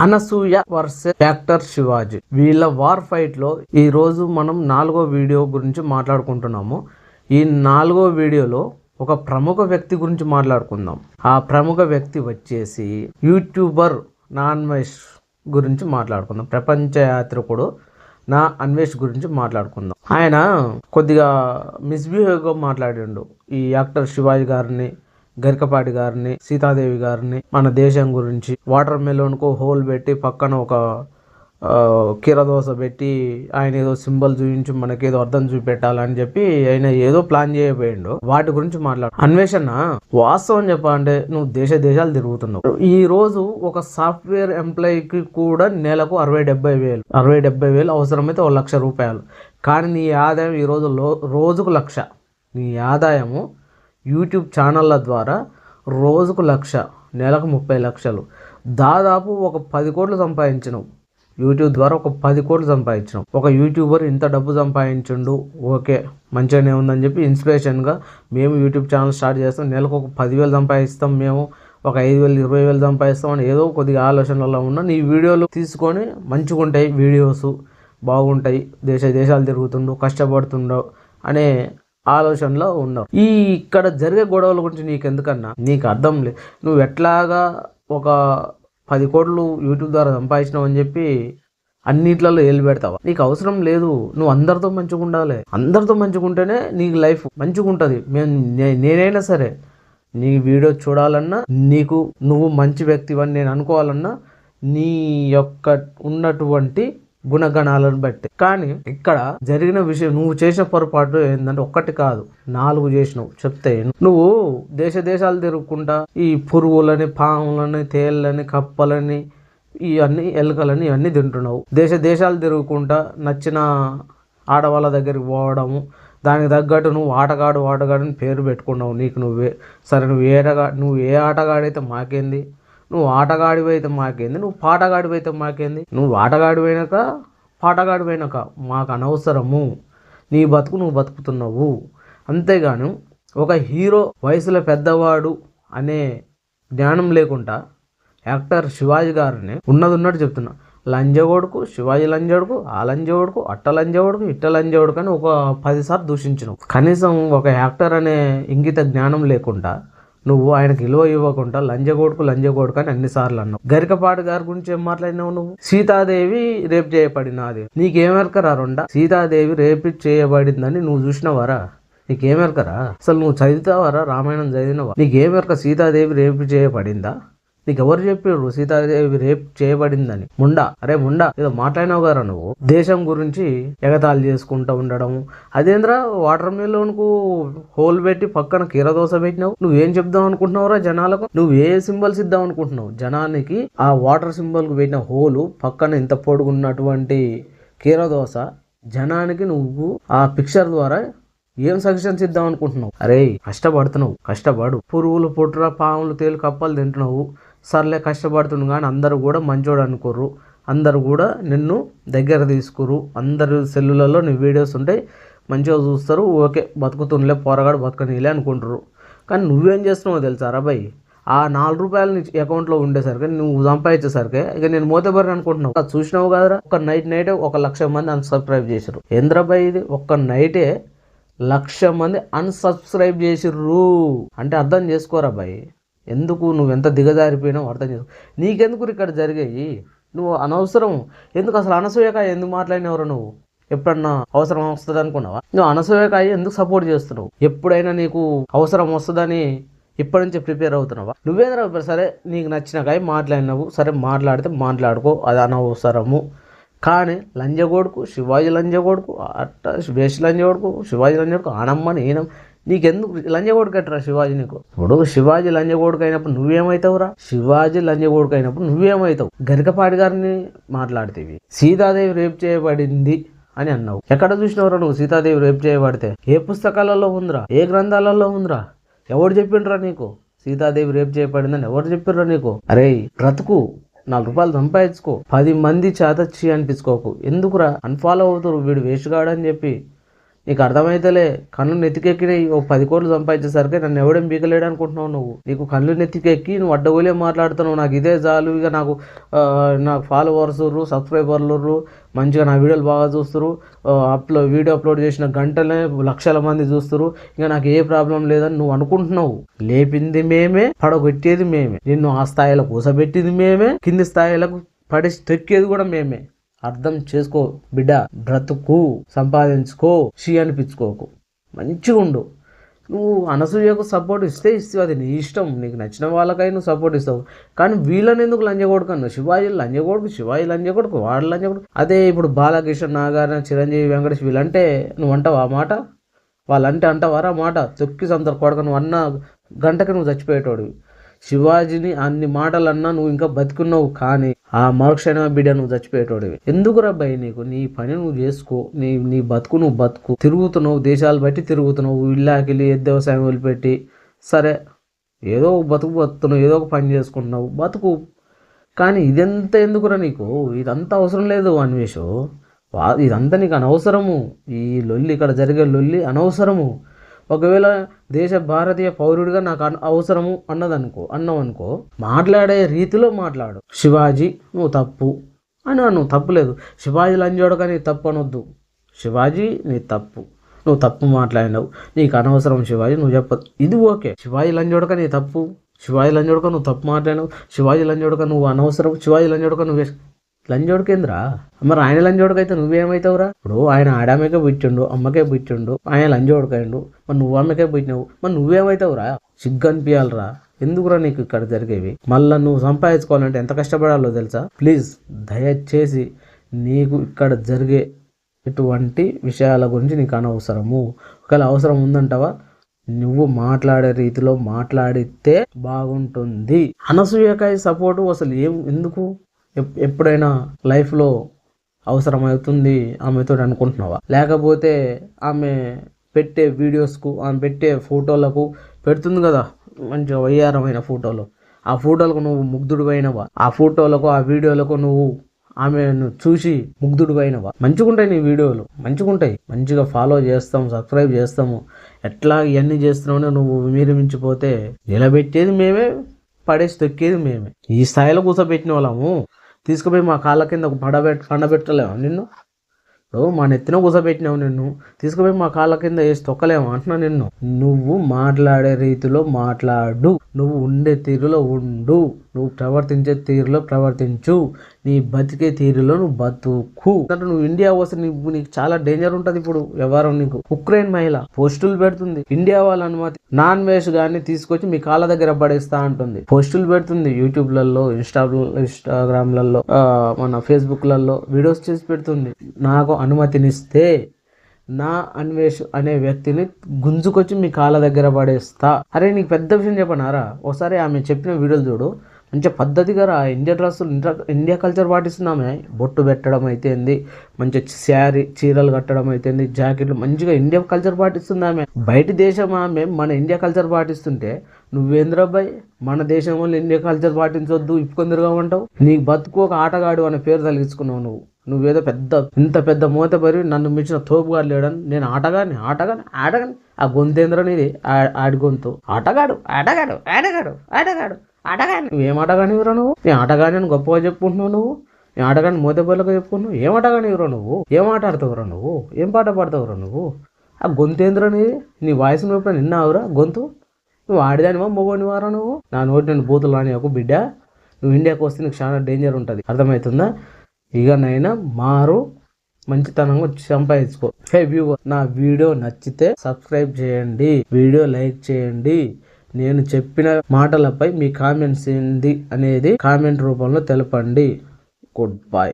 Anasuya versus doctor Shivaji. వీళ్ళ war ఫైట్లో ఈరోజు మనం నాలుగో వీడియో గురించి మాట్లాడుకుంటున్నాము. ఈ నాలుగో వీడియోలో ఒక ప్రముఖ వ్యక్తి గురించి మాట్లాడుకుందాం. ఆ ప్రముఖ వ్యక్తి వచ్చేసి యూట్యూబర్ నా అన్వేష్ గురించి మాట్లాడుకుందాం. ప్రపంచ యాత్రికుడు నా అన్వేష్ గురించి మాట్లాడుకుందాం. ఆయన కొద్దిగా మిస్బిహేవ్గా మాట్లాడిండు. ఈ యాక్టర్ శివాజీ గారిని గరికపాటి గారిని సీతాదేవి గారిని మన దేశం గురించి వాటర్ మెలోన్కు హోల్ పెట్టి పక్కన ఒక ఆ, కీరదోస పెట్టి ఆయన ఏదో సింబల్ చూపించి మనకేదో అర్థం చూపెట్టాలని చెప్పి ఆయన ఏదో ప్లాన్ చేయబోయిండు. వాటి గురించి మాట్లాడు. అన్వేషణ వాస్తవం చెప్పాలంటే నువ్వు దేశ దేశాలు తిరుగుతున్నావు. ఈ రోజు ఒక సాఫ్ట్వేర్ ఎంప్లాయీకి కూడా నెలకు అరవై డెబ్బై వేలు అరవై డెబ్బై వేలు అవసరమైతే ఒక లక్ష రూపాయలు. కానీ నీ ఆదాయం ఈ రోజు లో- రోజుకు లక్ష. నీ ఆదాయము యూట్యూబ్ ఛానళ్ళ ద్వారా రోజుకు లక్ష నెలకు ముప్పై లక్షలు. దాదాపు ఒక పది కోట్లు సంపాదించినావు యూట్యూబ్ ద్వారా ఒక పది కోట్లు సంపాదించినాం. ఒక యూట్యూబర్ ఇంత డబ్బు సంపాదించిండు ఓకే మంచిగానే ఉందని చెప్పి ఇన్స్పిరేషన్గా మేము యూట్యూబ్ ఛానల్ స్టార్ట్ చేస్తాం. నెలకు ఒక పదివేలు సంపాదిస్తాం మేము ఒక ఐదు వేలు ఇరవై వేలు సంపాదిస్తాం అని ఏదో కొద్దిగా ఆలోచనలో ఉన్న నీ వీడియోలు తీసుకొని మంచిగా ఉంటాయి వీడియోస్ బాగుంటాయి దేశ దేశాలు తిరుగుతుండు కష్టపడుతుండవు అనే ఆలోచనలో ఉన్నావు. ఈ ఇక్కడ జరిగే గొడవల గురించి నీకు ఎందుకన్నా నీకు అర్థం లేదు నువ్వు ఎట్లాగా ఒక పది కోట్లు యూట్యూబ్ ద్వారా సంపాదించినావు అని చెప్పి అన్నిట్లలో ఏలు పెడతావా? నీకు అవసరం లేదు. నువ్వు అందరితో మంచిగా ఉండాలి. అందరితో మంచిగా ఉంటేనే నీకు లైఫ్ మంచిగా ఉంటుంది. మేము నేనైనా సరే నీ వీడియో చూడాలన్నా నీకు నువ్వు మంచి వ్యక్తివని నేను అనుకోవాలన్నా నీ యొక్క ఉన్నటువంటి గుణగణాలను బట్టి. కానీ ఇక్కడ జరిగిన విషయం నువ్వు చేసిన పొరపాటు ఏంటంటే ఒక్కటి కాదు. నాలుగు చేసినావు చెప్తే నువ్వు దేశ దేశాలు తిరుగుకుంటా ఈ పురుగులని పాములని తేళ్ళని కప్పలని ఇవన్నీ ఎలుకలని ఇవన్నీ తింటున్నావు. దేశ దేశాలు తిరుగుకుంటా నచ్చిన ఆడవాళ్ళ దగ్గరికి పోవడము దానికి తగ్గట్టు నువ్వు ఆటగాడు ఆటగాడని పేరు పెట్టుకున్నావు నీకు నువ్వే. సరే నువ్వు ఏ ఆటగా నువ్వు ఏ ఆటగాడైతే మాకేంది? నువ్వు ఆటగాడివి అయితే మాకేంది? నువ్వు పాటగాడివైతే అయితే మాకేంది? నువ్వు ఆటగాడి పోయినాక పాటగాడి పోయినాక మాకు అనవసరము. నీ బతుకు నువ్వు బతుకుతున్నావు. అంతేగాను ఒక హీరో వయసులో పెద్దవాడు అనే జ్ఞానం లేకుండా యాక్టర్ శివాజీ గారిని ఉన్నది ఉన్నట్టు చెప్తున్నా. లంజగోడుకు శివాజీ లంజోడుకు ఆ లంజోడుకు అట్ట లంజోడుకు ఇట్ట లంజోడుకు అని ఒక పదిసార్లు దూషించను. కనీసం ఒక యాక్టర్ అనే ఇంగిత జ్ఞానం లేకుండా నువ్వు ఆయనకి విలువ ఇవ్వకుండా లంజగోడుకు లంజగోడుకు అని అన్నిసార్లు అన్నావు. గరికపాటి గారి గురించి ఏం మాట్లాడినావు నువ్వు? సీతాదేవి రేపు చేయబడినది. నీకేమెరకరా రొండా? సీతాదేవి రేపు చేయబడిందని నువ్వు చూసినవారా? నీకేమెరకరా అసలు నువ్వు చదివితావారా? రామాయణం చదివినవా? నీకేమెరక సీతాదేవి రేపు చేయబడిందా? నీకు ఎవరు చెప్పారు సీతాదేవి రేప్ చేయబడిందని. ముండా? అరే ముండా ఏదో మాట్లాడినావు గారా నువ్వు? దేశం గురించి ఎగతాళి చేసుకుంటూ ఉండడం. అదేంద్రా వాటర్ మిలోన్ హోల్ పెట్టి పక్కన కీరదోస పెట్టినావు? నువ్వేం చెప్దాం అనుకుంటున్నావురా జనాలకు? నువ్వు ఏ సింబల్స్ ఇద్దాం అనుకుంటున్నావు? జనానికి ఆ వాటర్ సింబల్కు పెట్టిన హోలు పక్కన ఇంత పొడుగున్నటువంటి కీరదోస జనానికి నువ్వు ఆ పిక్చర్ ద్వారా ఏం సజెషన్స్ ఇద్దాం అనుకుంటున్నావు? అరే కష్టపడుతున్నావు కష్టపడు. పురుగులు పుట్ర పాములు తేలు కప్పలు తింటున్నావు. సర్లే కష్టపడుతుండు కానీ అందరూ కూడా మంచోడు అనుకోరు అందరూ కూడా నిన్ను దగ్గర తీసుకురు అందరు సెల్లులలో నీ వీడియోస్ ఉంటాయి. మంచిగా చూస్తారు. ఓకే బతుకుతుండలే పోరగాడు బతకనీలే అనుకుంటారు కానీ నువ్వేం చేస్తున్నావో తెలుసా బాయ్ ఆ నాలుగు రూపాయలు నీ అకౌంట్లో ఉండేసరికి నువ్వు సంపాదించేసరికి ఇక నేను మోతబరి అనుకుంటున్నావు. అది చూసినావు కదరా? ఒక నైట్ నైటే ఒక లక్ష మంది అన్సబ్స్క్రైబ్ చేశారు ఏంద్రాబాయ్ ఇది? ఒక్క నైటే లక్ష మంది అన్సబ్స్క్రైబ్ చేసిర్రు. అంటే అర్థం చేసుకోరా బాయ్ ఎందుకు నువ్వు ఎంత దిగజారిపోయినావు అర్థం చేసుకో. నీకెందుకు ఇక్కడ జరిగాయి? నువ్వు అనవసరం. ఎందుకు అసలు అనసూయకాయ ఎందుకు మాట్లాడినవరు నువ్వు? ఎప్పుడన్నా అవసరం వస్తుంది అనుకున్నావా? నువ్వు అనసూయకాయ ఎందుకు సపోర్ట్ చేస్తున్నావు? ఎప్పుడైనా నీకు అవసరం వస్తుందని ఇప్పటి నుంచి ప్రిపేర్ అవుతున్నావా? నువ్వేంద్రా సరే నీకు నచ్చిన కాయ మాట్లాడినావు సరే మాట్లాడితే మాట్లాడుకో అది అనవసరము. కానీ లంజగోడుకు శివాజీ లంజగోడుకు అట్ట వేష్ లంజగోడుకు శివాజీ లంజగోడుకు ఆనమ్మని ఈనం నీకెందుకు లంజగోడు కట్టరా శివాజీ నీకు? ఇప్పుడు శివాజీ లంజగోడుకు అయినప్పుడు నువ్వేమవుతావురా శివాజీ లంజగోడుకు అయినప్పుడు నువ్వేమవుతావు గరికపాటి గారిని మాట్లాడితేవి. సీతాదేవి రేపు చేయబడింది అని అన్నావు. ఎక్కడ చూసినవరా నువ్వు సీతాదేవి రేపు చేయబడితే? ఏ పుస్తకాలలో ఉందిరా? ఏ గ్రంథాలలో ఉందిరా? ఎవరు చెప్పిండ్రా నీకు? సీతాదేవి రేపు చేయబడిందని ఎవరు చెప్పిర్రా నీకు? అరే బ్రతుకు. నాలుగు రూపాయలు సంపాదించుకో. పది మంది చేత చీ అనిపించుకోకు. ఎందుకురా? అన్ఫాలో అవుతారు వీడు వేస్ట్ చెప్పి. నీకు అర్థమైతేలే కళ్ళు నెత్తికెక్కినాయి ఒక పది కోట్లు సంపాదించేసరికి నన్ను ఎవడేం బీకలేడు అనుకుంటున్నావు నువ్వు? నీకు కళ్ళు నెత్తికెక్కి నువ్వు అడ్డగోలే మాట్లాడుతున్నావు. నాకు ఇదే చాలు. ఇక నాకు నాకు ఫాలోవర్స్ సబ్స్క్రైబర్లు మంచిగా నా వీడియోలు బాగా చూస్తారు అప్లో వీడియో అప్లోడ్ చేసిన గంటలే లక్షల మంది చూస్తారు ఇక నాకు ఏ ప్రాబ్లం లేదని నువ్వు అనుకుంటున్నావు? లేపింది మేమే పడగొట్టేది మేమే. నిన్ను ఆ స్థాయిలో కూసబెట్టింది మేమే కింది స్థాయిలకు పడి తొక్కేది కూడా మేమే. అర్థం చేసుకో బిడ్డ. బ్రతుకు సంపాదించుకో షీ అనిపించుకోకు. మంచిగా ఉండు. నువ్వు అనసూయకు సపోర్ట్ ఇస్తే ఇస్తావు అది నీ ఇష్టం. నీకు నచ్చిన వాళ్ళకై నువ్వు సపోర్ట్ ఇస్తావు. కానీ వీళ్ళని ఎందుకు లంజగొడుకు అన్నావు శివాజీ లంజగొడుకు శివాజీ లంజగొడుకు వాడు లంజగొడుకు అదే ఇప్పుడు బాలకృష్ణ నాగార్జున చిరంజీవి వెంకటేష్ వీళ్ళంటే నువ్వు అంటావు ఆ మాట? వాళ్ళంటే అంటావారా మాట? తొక్కి సంతరు కొడక నువ్వు అన్న గంటకి నువ్వు చచ్చిపోయేటోడివి. శివాజీని అన్ని మాటలు అన్నా నువ్వు ఇంకా బతుకున్నావు కానీ ఆ మరుక్షణ బిడ్డ నువ్వు చచ్చిపోయేటోడివి. ఎందుకు రబ్బాయి నీకు? నీ పని నువ్వు చేసుకో. నీ నీ బతుకు నువ్వు బతుకు. తిరుగుతున్నావు దేశాలు బట్టి తిరుగుతున్నావు. ఇల్లాకిలి వ్యవసాయం వదిలిపెట్టి. సరే ఏదో ఒక బతుకు బతుకుతున్నావు ఏదో ఒక పని చేసుకుంటున్నావు బతుకు. కానీ ఇదంతా ఎందుకురా నీకు? ఇదంతా అవసరం లేదు అన్వేషు. ఇదంతా నీకు అనవసరము. ఈ లొల్లి ఇక్కడ జరిగే లొల్లి అనవసరము. ఒకవేళ దేశ భారతీయ పౌరుడిగా నాకు అవసరము అన్నదనుకో అన్నావు అనుకో మాట్లాడే రీతిలో మాట్లాడు. శివాజీ నువ్వు తప్పు. అని నువ్వు తప్పు లేదు. శివాజీ లంజోడక నీ తప్పు అనొద్దు. శివాజీ నీ తప్పు. నువ్వు తప్పు మాట్లాడినావు. నీకు అనవసరం శివాజీ నువ్వు చెప్ప ఇది ఓకే. శివాజీ లంజోడక నీ తప్పు. శివాజీ లంజోడక నువ్వు తప్పు మాట్లాడినావు. శివాజీ లంజోడక నువ్వు అనవసరం. శివాజీ లంజోడక నువ్వు లంజోడికేంద్రా మరి ఆయన లంజోడికైతే నువ్వేమైతావురా? ఇప్పుడు ఆయన ఆడామకే పుచ్చిండు అమ్మకే పుచ్చిండు ఆయన లంజోడికైండు మరి నువ్వు అమ్మకే పుట్టినావు మరి నువ్వేమైతావురా? సిగ్గు అనిపించాలరా ఎందుకురా నీకు ఇక్కడ జరిగేవి? మళ్ళీ నువ్వు సంపాదించుకోవాలంటే ఎంత కష్టపడాలో తెలుసా? ప్లీజ్ దయచేసి నీకు ఇక్కడ జరిగే ఇటువంటి విషయాల గురించి నీకు అనవసరము. ఒకవేళ అవసరం ఉందంటావా? నువ్వు మాట్లాడే రీతిలో మాట్లాడితే బాగుంటుంది. అనసూయకాయ సపోర్టు అసలు ఏం ఎందుకు? ఎప్పుడైనా లైఫ్లో అవసరమవుతుంది ఆమెతో అనుకుంటున్నావా? లేకపోతే ఆమె పెట్టే వీడియోస్కు ఆమె పెట్టే ఫోటోలకు పెడుతుంది కదా మంచిగా వయ్యారమైన ఫోటోలు. ఆ ఫోటోలకు నువ్వు ముగ్ధుడు అయినవా ఆ ఫోటోలకు ఆ వీడియోలకు నువ్వు ఆమెను చూసి ముగ్ధుడు అయినవా మంచిగుంటాయి నీ వీడియోలు మంచిగుంటాయి. మంచిగా ఫాలో చేస్తాం సబ్స్క్రైబ్ చేస్తాము. ఎట్లా ఇవన్నీ చేస్తున్నావు నువ్వు మీరు మించిపోతే నిలబెట్టేది మేమే పడేసి తొక్కేది మేమే. ఈ స్థాయిలో కూర్చోబెట్టిన వాళ్ళము తీసుకుపోయి మా కాళ్ళ కింద ఒక పడబెట్ పండబెట్టలేము నిన్ను? ఇప్పుడు మా నెత్తిన కూసబెట్టినావు నిన్ను. తీసుకుపోయి మా కాళ్ళ కింద వేసి తొక్కలేము అంటున్నా నిన్ను. నువ్వు మాట్లాడే రీతిలో మాట్లాడు. నువ్వు ఉండే తీరులో ఉండు. నువ్వు ప్రవర్తించే తీరులో ప్రవర్తించు. నీ బతికే తీరులో నువ్వు బతుకు. అంటే నువ్వు ఇండియా వస్తే నీకు నీకు చాలా డేంజర్ ఉంటుంది ఇప్పుడు వ్యవహారం నీకు. ఉక్రెయిన్ మహిళ పోస్టులు పెడుతుంది. ఇండియా వాళ్ళ అనుమతి. నాన్ వెజ్ గాని తీసుకొచ్చి మీ కాళ్ళ దగ్గర పడేస్తా అంటుంది. పోస్టులు పెడుతుంది యూట్యూబ్లలో ఇన్స్టా ఇన్స్టాగ్రామ్లలో మన ఫేస్బుక్లలో వీడియోస్ చేసి పెడుతుంది. నాకు అనుమతినిస్తే నా అన్వేష్ అనే వ్యక్తిని గుంజుకొచ్చి మీ కాళ్ళ దగ్గర పడేస్తా. అరే నీకు పెద్ద విషయం చెప్పనారా ఒకసారి ఆమె చెప్పిన వీడియోలు చూడు. మంచి పద్ధతిగా రా ఇండియా డ్రెస్సులు ఇండియా ఇండియా కల్చర్ పాటిస్తున్నామే. బొట్టు పెట్టడం అయితేంది మంచి శారీ చీరలు కట్టడం అయితేంది జాకెట్లు మంచిగా ఇండియా కల్చర్ పాటిస్తున్నామే. బయట దేశం ఆమె మన ఇండియా కల్చర్ పాటిస్తుంటే నువ్వేంద్రబాయ్ మన దేశం వాళ్ళు ఇండియా కల్చర్ పాటించొద్దు ఇప్పుకొందరుగా ఉంటావు నీకు బతుకు ఒక ఆటగాడు అనే పేరు తలిగించుకున్నావు నువ్వు. నువ్వేదో పెద్ద ఇంత పెద్ద మూతపరి నన్ను మించిన తోపుగా లేడని నేను ఆటగాని ఆటగాని ఆటగాని ఆ గొంతేంద్ర నీది ఆ- ఆడి గొంతు. ఆటగాడు ఆటగాడు ఆటగాడు ఆటగాడు ఆటగాని నువ్వేం ఆటగానివిరా నువ్వు? నేను ఆటగాని అని గొప్పగా చెప్పుకుంటున్నావు నువ్వు? నేను ఆటగాని మూతపల్లిగా చెప్పుకున్నావు ఏం ఆటగానివిరా నువ్వు? ఏం ఆట ఆడతావురా నువ్వు? ఏం పాట పాడతావురా నువ్వు? ఆ గొంతేంద్ర నీది నీ వాయిస్ నువ్వు నిన్నావురా? గొంతు? నువ్వు ఆడిదానివా మొగోనివారా నువ్వు? నా నోటి నేను బూతులు అని ఒక బిడ్డ. నువ్వు ఇండియాకి వస్తే నీకు చాలా డేంజర్ ఉంటుంది. అర్థమవుతుందా? ఇక నైనా మారు మంచితనంగా సంపాదించుకో. హే వ్యూ నా వీడియో నచ్చితే సబ్స్క్రైబ్ చేయండి. వీడియో లైక్ చేయండి. నేను చెప్పిన మాటలపై మీ కామెంట్స్ ఏంది అనేది కామెంట్ రూపంలో తెలపండి. Good bye